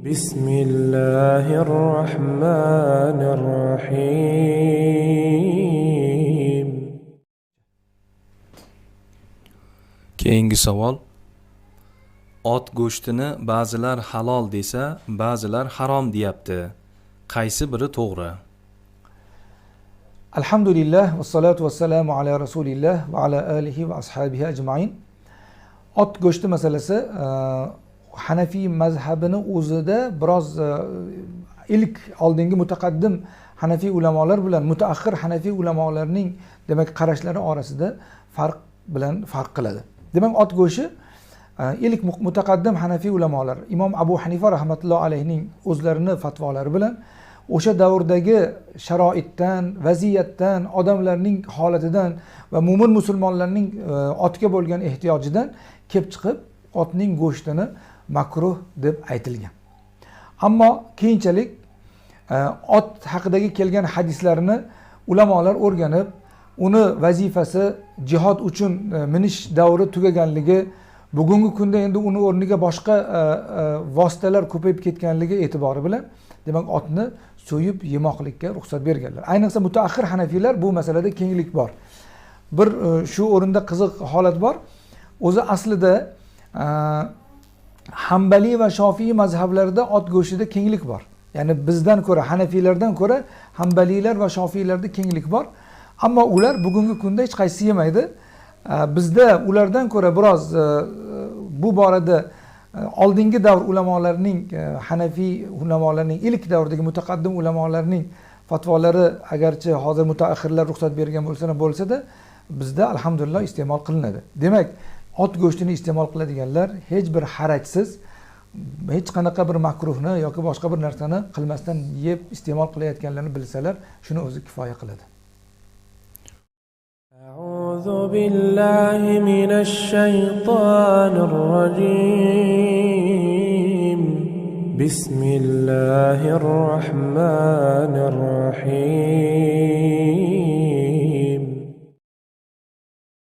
بسم الله الرحمن الرحيم Keyingi savol. Ot go'shtini ba'zilar halol desa, ba'zilar harom deyapti. Qaysi biri to'g'ri? alhamdulillah vassalatu vassalamu ala rasulilloh va ala alihi va ashabihi ajmain ot go'shti masalasi e, hanafiy mazhabini o'zida biroz e, ilk oldingi mutaqaddim hanafiy ulamolar bilan mutaaxir hanafiy ulamolarning demak qarashlari orasida farq bilan farq qiladi. Demak ot go'shti e, ilk mutaqaddim hanafiy ulamolar imom abu hanifa rahmatulloh alayhining o'zlarini fatvolari bilan o'sha davrdagi sharoitdan vaziyatdan odamlarning holatidan va mo'min musulmonlarning e, otga bo'lgan ehtiyojidan kelib chiqib otning go'shtini makruh deb aytilgan. Ammo keyinchalik e, ot haqidagi kelgan hadislarni ulamolar o'rganib uni vazifasi jihod uchun e, minish davri tugaganligi bugungi kunda endi uni o'rniga boshqa e, vositalar ko'payib ketganligi e'tibori bilan demak otni so'yib yemoqlikka ruxsat berganlar. Ayniqsa mutaaxir hanafiylar bu masalada kenglik bor. Bir shu o'rinda qiziq holat bor. O'zi aslida hambaliy va shofiy mazhablarida ot go'shtida kenglik bor. Ya'ni bizdan ko'ra hanafiylardan ko'ra hambaliylar va shofiylarda kenglik bor. Ammo ular bugungi kunda hech qaysisi yemaydi. Bizda ulardan ko'ra biroz e, bu borada e, oldingi davr ulamolarining e, hanafiy ulamolarning ilk davrdagi mutaqaddim ulamolarning fatvolari agarchi hozir mutaaxirlar ruxsat bergan bo'lsa bo'lsada bizda alhamdulillah iste'mol qilinadi. Demak ot go'shtini iste'mol qiladiganlar hech bir harajsiz hech qanaqa bir makruhni yoki boshqa bir narsani qilmasdan yeb iste'mol qilayotganlarini bilsalar shuni o'zi kifoya qiladi أعوذ بالله من الشيطان الرجيم بسم الله الرحمن الرحيم